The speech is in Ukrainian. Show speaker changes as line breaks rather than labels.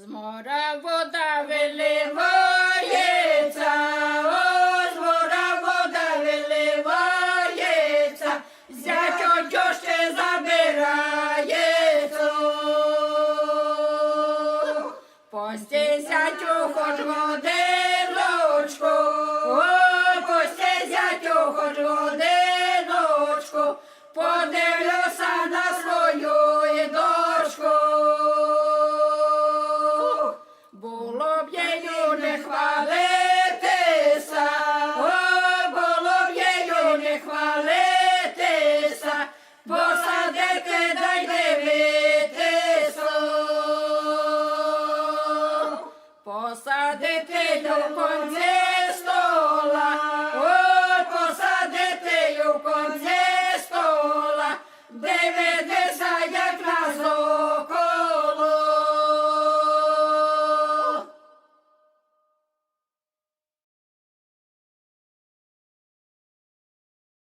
З мора вода виливається, о, з вода виливається, зятьо тьошки забирається. Пості зятю хоч годиночку, о, пості зятю хоч годиночку, подивлюся Sadete no konse